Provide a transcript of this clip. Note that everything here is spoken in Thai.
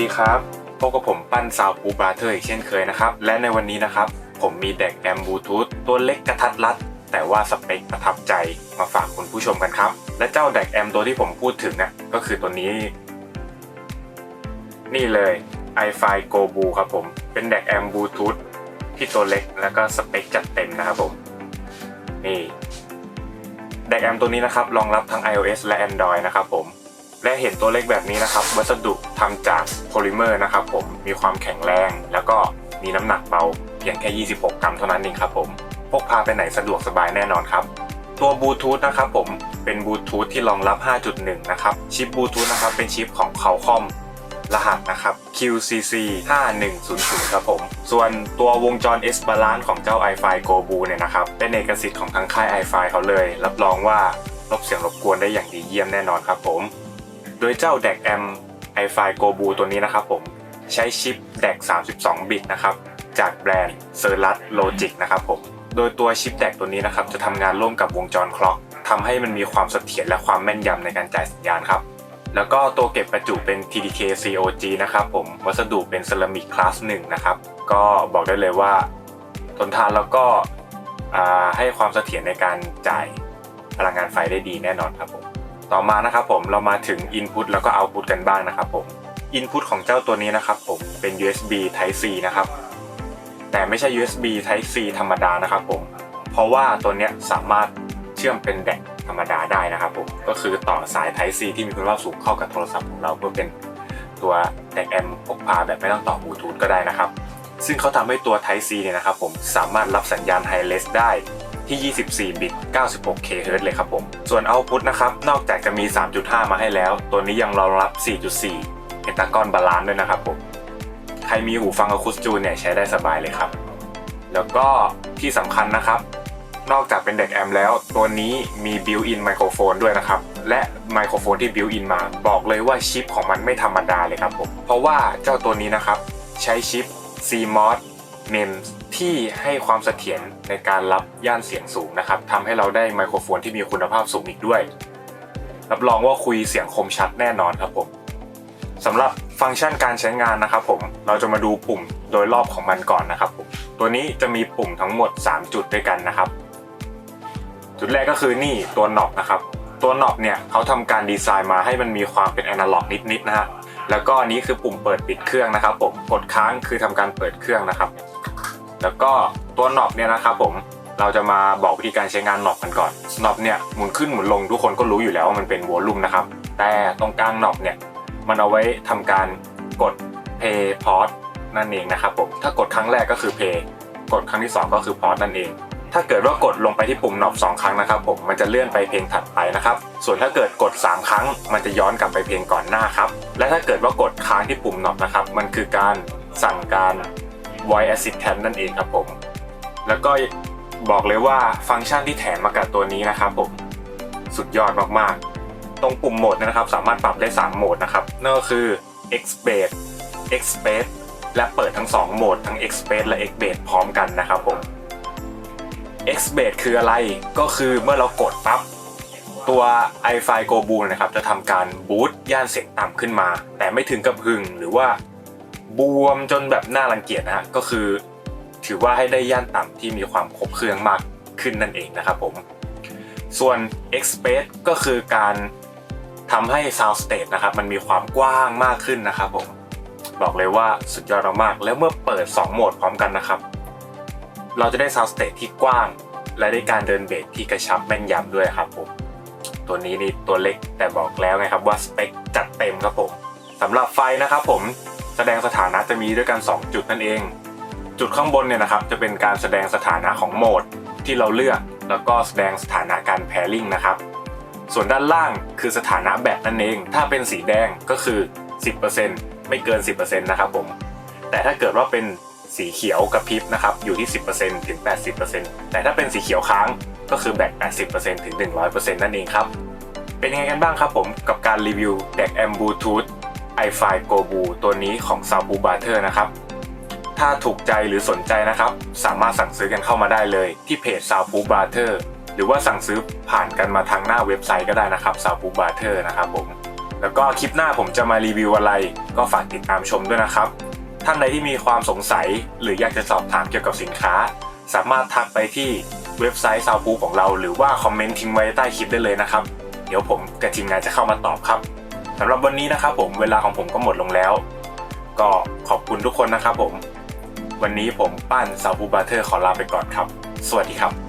ดีครับพบกับผมปั้นซาวปูบราเธอร์อีกเช่นเคยนะครับ และในวันนี้นะครับ ผมมีแดกแอมบลูทูธตัวเล็กกระทัดรัด แต่ว่าสเปคประทับใจมาฝากคุณผู้ชมกันครับ และเจ้าแดกแอมตัวที่ผมพูดถึงน่ะก็คือตัวนี้ นี่เลย i5 Go b l u ครับผม เป็นแดกแอมบลูทูธที่ตัวเล็กแล้วก็สเปคจัดเต็มนะครับผม นี่แดกแอมตัวนี้นะครับรองรับทั้ง iOS และ Android นะครับผม และเห็นตัวเล็กแบบนี้นะครับ วัสดุทำจากโพลิเมอร์นะครับผมมีความแข็งแรง แล้วก็มีน้ำหนักเบาเพียงแค่ 26 กรัมเท่านั้นเองครับผมพกพาไปไหนสะดวกสบายแน่นอนครับ ตัวบลูทูธนะครับผมเป็นบลูทูธที่รองรับ 5.1 นะครับ ชิปบลูทูธนะครับเป็นชิปของ Qualcomm รหัสนะครับ QCC 5100 ครับผม ส่วนตัววงจร S Balance ของเจ้า i5 Go b l u เนี่ยนะครับ เป็นเอกสิทธิ์ของทางค่าย i5 เขาเลย รับรองว่าลบเสียงรบกวนได้อย่างดีเยี่ยมแน่นอนครับผม โดยเจ้า DAC M i5 Go b l u ตัวนี้นะครับผม ใช้ชิป DAC 32 บิตนะครับ จากแบรนด์ c e r l u s Logic นะครับผม โดยตัวชิป DAC ตัวนี้นะครับ จะทำงานร่วมกับวงจรคล็อกทำให้มันมีความเสถียรและความแม่นยำในการจ่ายสัญญาณครับ แล้วก็ตัวเก็บประจุเป็น TDK COG นะครับผม วัสดุเป็นเซรามิกคลาส1นะครับ ก็บอกได้เลยว่าทนทานแล้วก็ให้ความเสถียรในการจ่ายพลังงานไฟได้ดีแน่นอนครับผม ต่อมานะครับผมเรามาถึง Input แล้วก็ Output กันบ้างนะครับผม Input ของเจ้าตัวนี้นะครับผมเป็น USB Type C นะครับแต่ไม่ใช่ USB Type C ธรรมดานะครับผม เพราะว่าตัวเนี้ยสามารถเชื่อมเป็นแดกธรรมดาได้นะครับผม ก็คือต่อสาย Type C ที่มีคุณภาพสูงเข้ากับโทรศัพท์ของเราเพื่อเป็นตัวแดกแอมพกพาแบบไม่ต้องต่อบลูทูธก็ได้นะครับ ซึ่งเขาทำให้ตัว Type C เนี่ยนะครับผมสามารถรับสัญญาณ Hi-Res ได้ ที่ 24 บิต 96 kHz เลยครับผม ส่วน Output นะครับ นอกจากจะมี 3.5 มาให้แล้ว ตัวนี้ยังรองรับ 4.4 Pentagon Balance ด้วยนะครับผม ใครมีหูฟังอะคูสจูเนี่ยใช้ได้สบายเลยครับ แล้วก็ที่สำคัญนะครับ นอกจากเป็นเด็กแอมแล้ว ตัวนี้มีบิวอินไมโครโฟนด้วยนะครับและไมโครโฟนที่บิวอินมาบอกเลยว่าชิปของมันไม่ธรรมดาเลยครับผม เพราะว่าเจ้าตัวนี้นะครับ ใช้ชิป CMOS MEMS ที่ให้ความเสถียรในการรับย่านเสียงสูงนะครับทำให้เราได้ไมโครโฟนที่มีคุณภาพสูงอีกด้วย รับรองว่าคุยเสียงคมชัดแน่นอนครับผมสำหรับฟังก์ชันการใช้งานนะครับผมเราจะมาดูปุ่มโดยรอบของมันก่อนนะครับผมตัวนี้จะมีปุ่มทั้งหมด 3 จุดด้วยกันนะครับ จุดแรกก็คือนี่ตัวน็อบนะครับ ตัวน็อบเนี่ยเขาทำการดีไซน์มาให้มันมีความเป็นแอนาล็อกนิดๆนะฮะแล้วก็อันนี้คือปุ่มเปิดปิดเครื่องนะครับผมกดค้างคือทำการเปิดเครื่องนะครับ แล้วก็ตัวน็อบเนี่ยนะครับผมเราจะมาบอกวิธีการใช้งานน็อบกันก่อนน็อบเนี่ยหมุนขึ้นหมุนลงทุกคนก็รู้อยู่แล้วว่ามันเป็นวอลลุ่มนะครับ แต่ตรงกลางน็อบเนี่ยมันเอาไว้ทำการกด play pause นั่นเองนะครับผมถ้ากดครั้งแรกก็คือ play กดครั้งที่ 2 ก็คือ pause นั่นเอง ถ้าเกิดว่ากดลงไปที่ปุ่ม knob 2ครั้งนะครับผมมันจะเลื่อนไปเพลงถัดไปนะครับ ส่วนถ้าเกิดกด 3 ครั้ง มันจะย้อนกลับไปเพลงก่อนหน้าครับและถ้าเกิดว่ากดค้างที่ปุ่ม knob นะครับมันคือการสั่งการ voice assistant นั่นเองครับผม แล้วก็บอกเลยว่าฟังก์ชันที่แถมมากับตัวนี้นะครับผมสุดยอดมากๆ ตรงปุ่มโหมดนะครับ สามารถปรับได้ 3 โหมดนะครับนั่นก็คือ X Bass X Bass และเปิดทั้ง 2 โหมดทั้ง X Bass และ X Bass พร้อมกันนะครับผม X Bass คืออะไรก็คือเมื่อเรากดปั๊บตัว i5 Go b o o นะครับจะทำการบูตย่านเสียงต่ำขึ้นมา แต่ไม่ถึงกับหึงหรือว่า บวมจนแบบน่ารังเกียจนะฮะก็คือ ถือว่าให้ได้ย่านต่ำที่มีความครบเครื่องมากขึ้นนั่นเองนะครับผม ส่วน Express ก็คือการทำให้ Sound Stage นะครับมันมีความกว้างมากขึ้นนะครับผมบอกเลยว่าสุดยอดมาก แล้วเมื่อเปิด 2 โหมดพร้อมกันนะครับ เราจะได้ Sound Stage ที่กว้าง และได้การเดินเบสที่กระชับแม่นยำด้วยครับผมตัวนี้นี่ตัวเล็กแต่บอกแล้วไงครับว่าสเปคจัดเต็มครับผมสำหรับไฟนะครับผม แสดงสถานะจะมีด้วยกัน 2 จุดนั่นเอง จุดข้างบนเนี่ยนะครับจะเป็นการแสดงสถานะของโหมดที่เราเลือกแล้วก็แสดงสถานะการแพริ่งนะครับ ส่วนด้านล่างคือสถานะแบตนั่นเอง ถ้าเป็นสีแดงก็คือ 10%ไม่เกิน 10%นะครับผม แต่ถ้าเกิดว่าเป็นสีเขียวกระพริบนะครับอยู่ที่ 10%ถึง 80%แต่ถ้าเป็นสีเขียวค้างก็คือแบต80%ถึง 100%นั่นเองครับ เป็นยังไงกันบ้างครับผมกับการรีวิวแดกแอมบลูทูธ i5 Go b l u ตัวนี้ของ s a b u b a t e r นะครับ ถ้าถูกใจหรือสนใจนะครับ สามารถสั่งซื้อกันเข้ามาได้เลยที่เพจ s o u t h p o o b a r t e r หรือว่าสั่งซื้อผ่านกันมาทางหน้าเว็บไซต์ก็ได้นะครับ s o u t h p o o b a r t e r นะครับผมแล้วก็คลิปหน้าผมจะมารีวิวอะไร ก็ฝากติดตามชมด้วยนะครับ ท่านใดที่มีความสงสัย หรืออยากจะสอบถามเกี่ยวกับสินค้า สามารถทักไปที่เว็บไซต์ซาวพูของเรา หรือว่าคอมเมนต์ทิ้งไว้ใต้คลิปได้เลยนะครับ เดี๋ยวผมกับทีมงานจะเข้ามาตอบครับ สำหรับวันนี้นะครับผมเวลาของผมก็หมดลงแล้ว ก็ขอบคุณทุกคนนะครับผม วันนี้ผมปั้นซาวพูบาเทอร์ขอลาไปก่อนครับ สวัสดีครับ